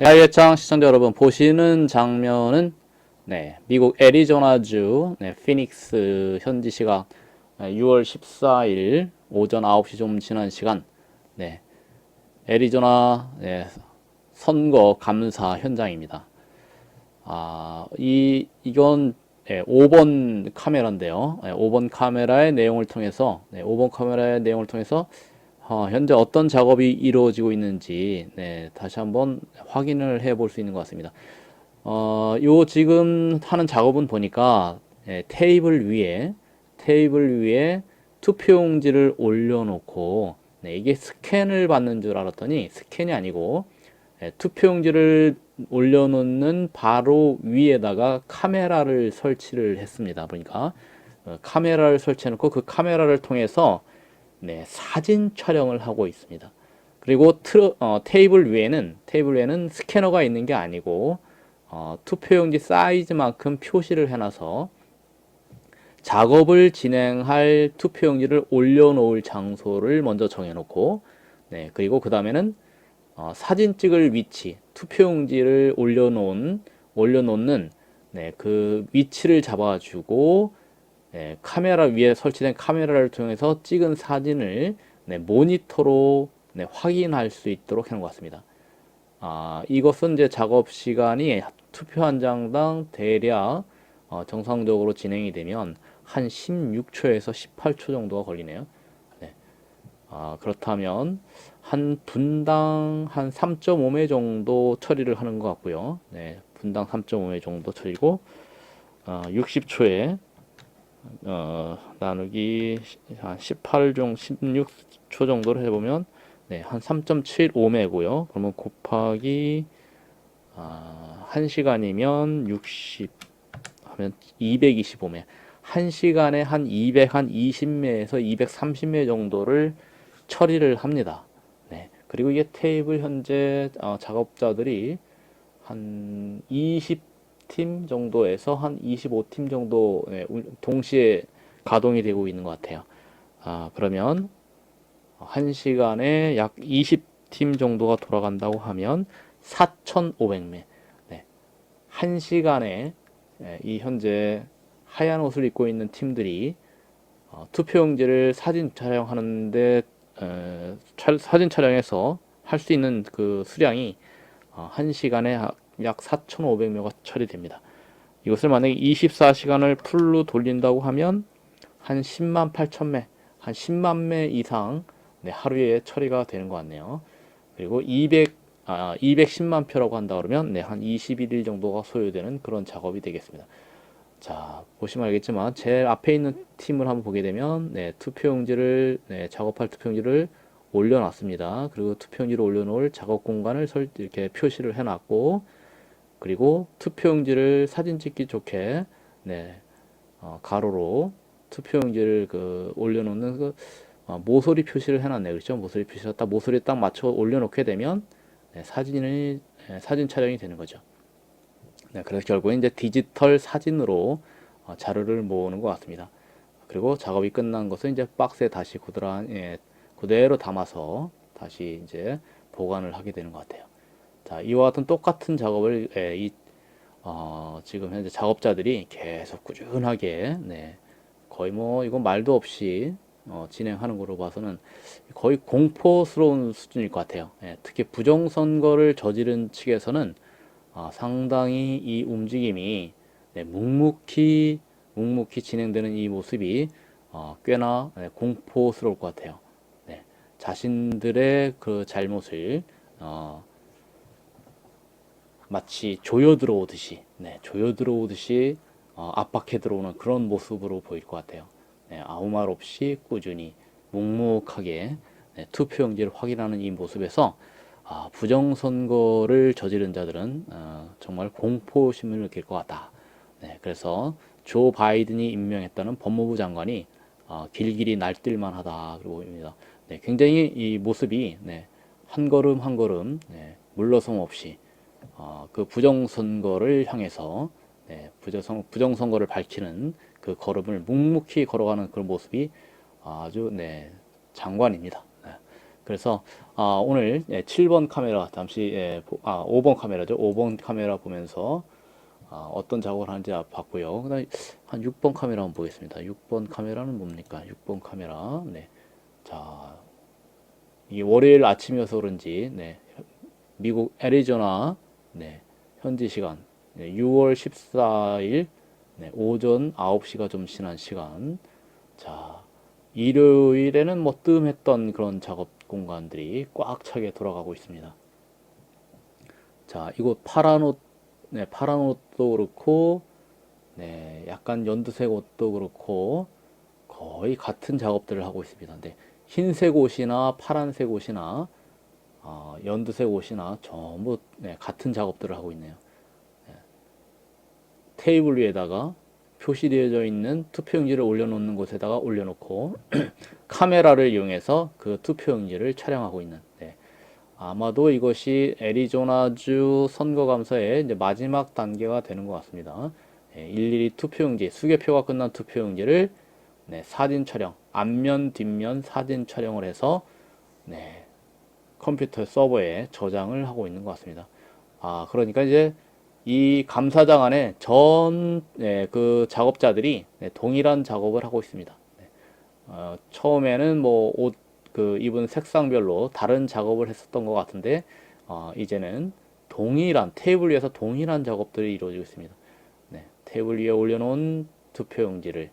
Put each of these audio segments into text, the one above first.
네, 하이웨창 시청자 여러분 보시는 장면은 네, 미국 애리조나주 네, 피닉스 현지 시각 네, 6월 14일 오전 9시 좀 지난 시간 네, 애리조나 네, 선거 감사 현장입니다. 아, 이 이건 네, 5번 카메라인데요. 네, 5번 카메라의 내용을 통해서 네, 5번 카메라의 내용을 통해서 어, 현재 어떤 작업이 이루어지고 있는지 네, 다시 한번 확인을 해 볼 수 있는 것 같습니다. 어, 요 지금 하는 작업은 보니까 예, 테이블 위에 테이블 위에 투표용지를 올려놓고 네, 이게 스캔을 받는 줄 알았더니 스캔이 아니고 예, 투표용지를 올려놓는 바로 위에다가 카메라를 설치를 했습니다. 어, 카메라를 설치해놓고 그 카메라를 통해서 네, 사진 촬영을 하고 있습니다. 그리고 트러, 어, 테이블 위에는 테이블 위에는 스캐너가 있는 게 아니고 어, 투표용지 사이즈만큼 표시를 해놔서 작업을 진행할 투표용지를 올려놓을 장소를 먼저 정해놓고 네 그리고 그 다음에는 어, 사진 찍을 위치 투표용지를 올려놓은 올려놓는 네 그 위치를 잡아주고 네, 카메라 위에 설치된 카메라를 통해서 찍은 사진을 네, 모니터로 네, 확인할 수 있도록 해놓은 것 같습니다. 아, 이것은 이제 작업 시간이 투표 한 장당 대략 어, 정상적으로 진행이 되면 한 16초에서 18초 정도가 걸리네요. 네. 아, 그렇다면 한 분당 한 3.5매 정도 처리를 하는 것 같고요. 네, 분당 3.5매 정도 처리고 어, 60초에 어, 나누기 한 18종 16초 정도를 해보면 네, 한 3.75매고요. 그러면 곱하기 아, 1시간이면 60 하면 225매. 1시간에 한 200, 한 20매에서 230매 정도를 처리를 합니다. 네. 그리고 이게 테이블 현재 어, 작업자들이 한 20 팀 정도에서 한 25팀 정도 네, 동시에 가동이 되고 있는 것 같아요. 아, 그러면 1시간에 약 20팀 정도가 돌아간다고 하면 4,500매. 네. 1시간에 이 현재 하얀 옷을 입고 있는 팀들이 어, 투표용지를 사진 촬영하는데 에, 차, 사진 촬영해서 할 수 있는 그 수량이 어, 1시간에 약 4,500매가 처리됩니다. 이것을 만약에 24시간을 풀로 돌린다고 하면 한 10만 8천 매, 한 10만 매 이상 네, 하루에 처리가 되는 것 같네요. 그리고 200, 아, 210만 표라고 한다 그러면 네, 한 21일 정도가 소요되는 그런 작업이 되겠습니다. 자, 보시면 알겠지만 제일 앞에 있는 팀을 한번 보게 되면 네, 투표용지를 네, 작업할 투표용지를 올려놨습니다. 그리고 투표용지를 올려놓을 작업 공간을 설, 이렇게 표시를 해놨고 그리고 투표용지를 사진 찍기 좋게 네, 어, 가로로 투표용지를 그 올려놓는 그 어, 모서리 표시를 해놨네요. 그렇죠? 모서리 표시가 딱 모서리 딱 맞춰 올려놓게 되면 네, 사진이 네, 사진 촬영이 되는 거죠. 네, 그래서 결국엔 이제 디지털 사진으로 어, 자료를 모으는 것 같습니다. 그리고 작업이 끝난 것은 이제 박스에 다시 고드란, 예, 그대로 담아서 다시 이제 보관을 하게 되는 것 같아요. 자, 이와 같은 똑같은 작업을 예, 이 어, 지금 현재 작업자들이 계속 꾸준하게 네, 거의 뭐 이건 말도 없이 어, 진행하는 걸로 봐서는 거의 공포스러운 수준일 것 같아요. 예, 특히 부정선거를 저지른 측에서는 어, 상당히 이 움직임이 네, 묵묵히 묵묵히 진행되는 이 모습이 어, 꽤나 네, 공포스러울 것 같아요. 네, 자신들의 그 잘못을 어, 마치 조여 들어오듯이 네, 조여 들어오듯이 어, 압박해 들어오는 그런 모습으로 보일 것 같아요. 네, 아무 말 없이 꾸준히 묵묵하게 네, 투표용지를 확인하는 이 모습에서 아, 부정선거를 저지른 자들은 어, 정말 공포심을 느낄 것 같다. 네, 그래서 조 바이든이 임명했다는 법무부 장관이 어, 길길이 날뛸만 하다. 그리고 입니다. 네, 굉장히 이 모습이 네, 한 걸음 한 걸음 네, 물러섬 없이 어, 그 부정선거를 향해서 네, 부정, 부정선거를 밝히는 그 걸음을 묵묵히 걸어가는 그런 모습이 아주 네, 장관입니다. 네. 그래서 아, 오늘 예, 7번 카메라 잠시 예, 보- 아, 5번 카메라죠. 5번 카메라 보면서 아, 어떤 작업을 하는지 봤고요. 한 6번 카메라 한번 보겠습니다. 6번 카메라는 뭡니까? 6번 카메라. 네. 자, 이 월요일 아침이어서 그런지 네. 미국 애리조나 네. 현지 시간 네, 6월 14일 네, 오전 9시가 좀 지난 시간. 자, 일요일에는 뭐 뜸했던 그런 작업 공간들이 꽉 차게 돌아가고 있습니다. 자, 이곳 파란 옷, 네, 파란 옷도 그렇고, 네, 약간 연두색 옷도 그렇고, 거의 같은 작업들을 하고 있습니다. 근데 흰색 옷이나 파란색 옷이나, 어, 연두색 옷이나 전부 네, 같은 작업들을 하고 있네요. 테이블 위에다가 표시되어져 있는 투표용지를 올려놓는 곳에다가 올려놓고 카메라를 이용해서 그 투표용지를 촬영하고 있는 네. 아마도 이것이 애리조나주 선거감사의 마지막 단계가 되는 것 같습니다. 네, 일일이 투표용지, 수개표가 끝난 투표용지를 네, 사진 촬영, 앞면, 뒷면 사진 촬영을 해서 네, 컴퓨터 서버에 저장을 하고 있는 것 같습니다. 아, 그러니까 이제 이 감사장 안에 전, 네, 그 작업자들이 네, 동일한 작업을 하고 있습니다. 네. 어, 처음에는 뭐 옷, 그 입은 색상별로 다른 작업을 했었던 것 같은데, 어, 이제는 동일한, 테이블 위에서 동일한 작업들이 이루어지고 있습니다. 네, 테이블 위에 올려놓은 투표용지를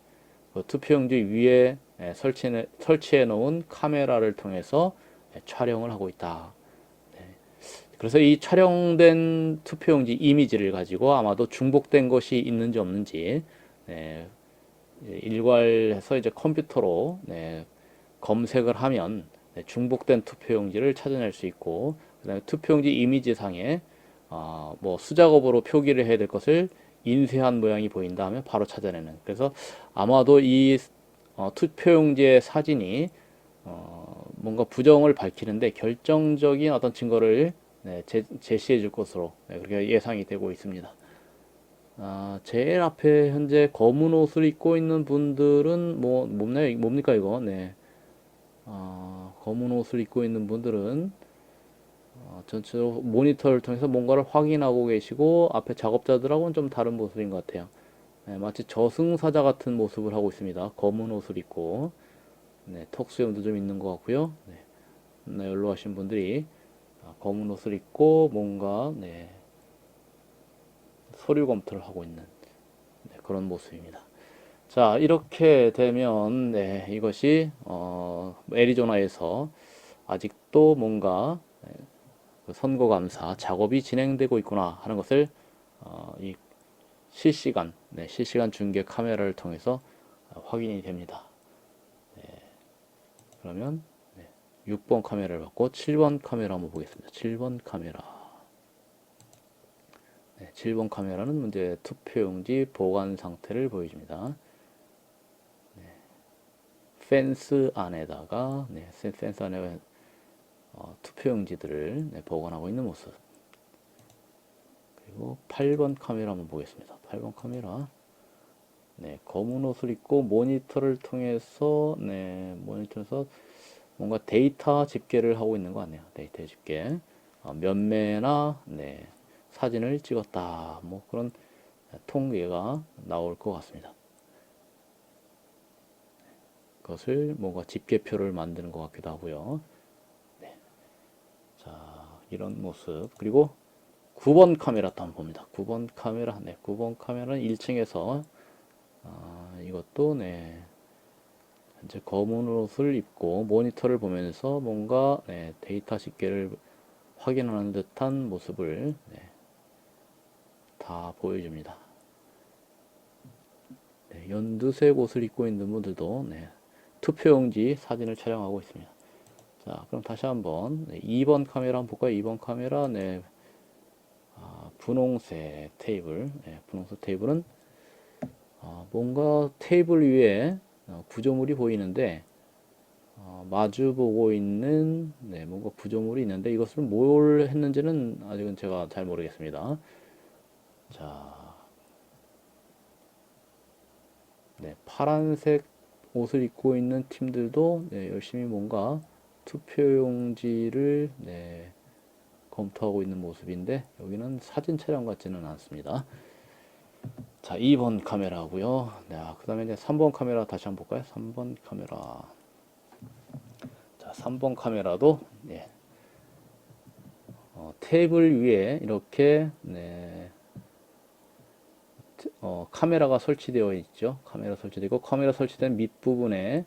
그 투표용지 위에 예, 설치해, 설치해 놓은 카메라를 통해서 예, 촬영을 하고 있다. 그래서 이 촬영된 투표용지 이미지를 가지고 아마도 중복된 것이 있는지 없는지 네, 일괄해서 이제 컴퓨터로 네, 검색을 하면 네, 중복된 투표용지를 찾아낼 수 있고 그다음에 투표용지 이미지 상에 어, 뭐 수작업으로 표기를 해야 될 것을 인쇄한 모양이 보인다 하면 바로 찾아내는 그래서 아마도 이 어, 투표용지의 사진이 어, 뭔가 부정을 밝히는데 결정적인 어떤 증거를 네, 제, 제시해 줄 것으로 네, 그렇게 예상이 되고 있습니다. 아, 제일 앞에 현재 검은 옷을 입고 있는 분들은 뭐 뭡니까, 뭡니까 이거? 네. 아, 검은 옷을 입고 있는 분들은 어, 전체적으로 모니터를 통해서 뭔가를 확인하고 계시고 앞에 작업자들하고는 좀 다른 모습인 것 같아요. 네, 마치 저승사자 같은 모습을 하고 있습니다. 검은 옷을 입고 네, 턱수염도 좀 있는 것 같고요. 네, 네, 연로하신 분들이 아, 검은 옷을 입고 뭔가 네, 서류 검토를 하고 있는 네, 그런 모습입니다. 자, 이렇게 되면 네, 이것이 어, 애리조나에서 아직도 뭔가 네, 그 선거 감사 작업이 진행되고 있구나 하는 것을 어, 이 실시간 네, 실시간 중계 카메라를 통해서 어, 확인이 됩니다. 네, 그러면 6번 카메라를 받고 7번 카메라 한번 보겠습니다. 7번 카메라. 네, 7번 카메라는 이제 투표용지 보관 상태를 보여줍니다. 네, 펜스 안에다가 네, 펜스 안에 어, 투표용지들을 네, 보관하고 있는 모습. 그리고 8번 카메라 한번 보겠습니다. 8번 카메라. 네, 검은 옷을 입고 모니터를 통해서 네, 모니터에서 뭔가 데이터 집계를 하고 있는 것 같네요. 데이터 집계. 어, 몇매나 네, 사진을 찍었다. 뭐 그런 통계가 나올 것 같습니다. 그것을 뭔가 집계표를 만드는 것 같기도 하고요. 네. 자, 이런 모습. 그리고 9번 카메라 또 한번 봅니다. 9번 카메라. 네, 9번 카메라는 1층에서 아, 이것도 네, 이제 검은 옷을 입고 모니터를 보면서 뭔가 네, 데이터 집계를 확인하는 듯한 모습을 네, 다 보여줍니다. 네, 연두색 옷을 입고 있는 분들도 네, 투표용지 사진을 촬영하고 있습니다. 자, 그럼 다시 한번 네, 2번 카메라 한번 볼까요? 2번 카메라 네, 아, 분홍색 테이블, 네, 분홍색 테이블은 아, 뭔가 테이블 위에 어, 구조물이 보이는데 어, 마주 보고 있는 네, 뭔가 구조물이 있는데 이것을 뭘 했는지는 아직은 제가 잘 모르겠습니다. 자, 네, 파란색 옷을 입고 있는 팀들도 네, 열심히 뭔가 투표용지를 네, 검토하고 있는 모습인데 여기는 사진 촬영 같지는 않습니다. 자, 2번 카메라고요. 네, 그다음에 이제 3번 카메라 다시 한번 볼까요? 3번 카메라. 자, 3번 카메라도 네. 어, 테이블 위에 이렇게 네, 어, 카메라가 설치되어 있죠. 카메라 설치되고 카메라 설치된 밑부분에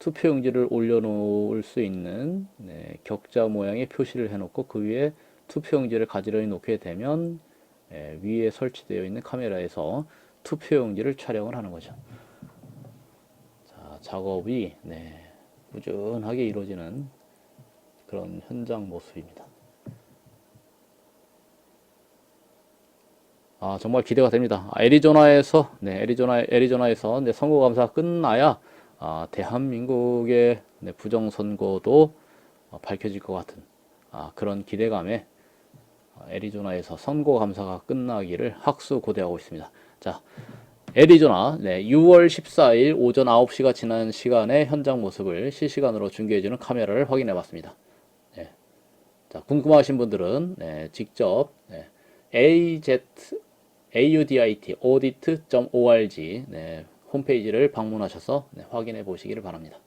투표용지를 올려놓을 수 있는 네, 격자 모양의 표시를 해놓고 그 위에 투표용지를 가지런히 놓게 되면 예, 위에 설치되어 있는 카메라에서 투표용지를 촬영을 하는 거죠. 자, 작업이 네, 꾸준하게 이루어지는 그런 현장 모습입니다. 아, 정말 기대가 됩니다. 아, 애리조나에서, 네, 애리조나, 애리조나에서 네, 선거감사가 끝나야 아, 대한민국의 네, 부정선거도 어, 밝혀질 것 같은 아, 그런 기대감에 아, 애리조나에서 선거 감사가 끝나기를 학수 고대하고 있습니다. 자, 애리조나 네, 6월 14일 오전 9시가 지난 시간의 현장 모습을 실시간으로 중계해주는 카메라를 확인해 봤습니다. 네. 자, 궁금하신 분들은 네, 직접 네, AZ, AUDIT, audit.org 네, 홈페이지를 방문하셔서 네, 확인해 보시기를 바랍니다.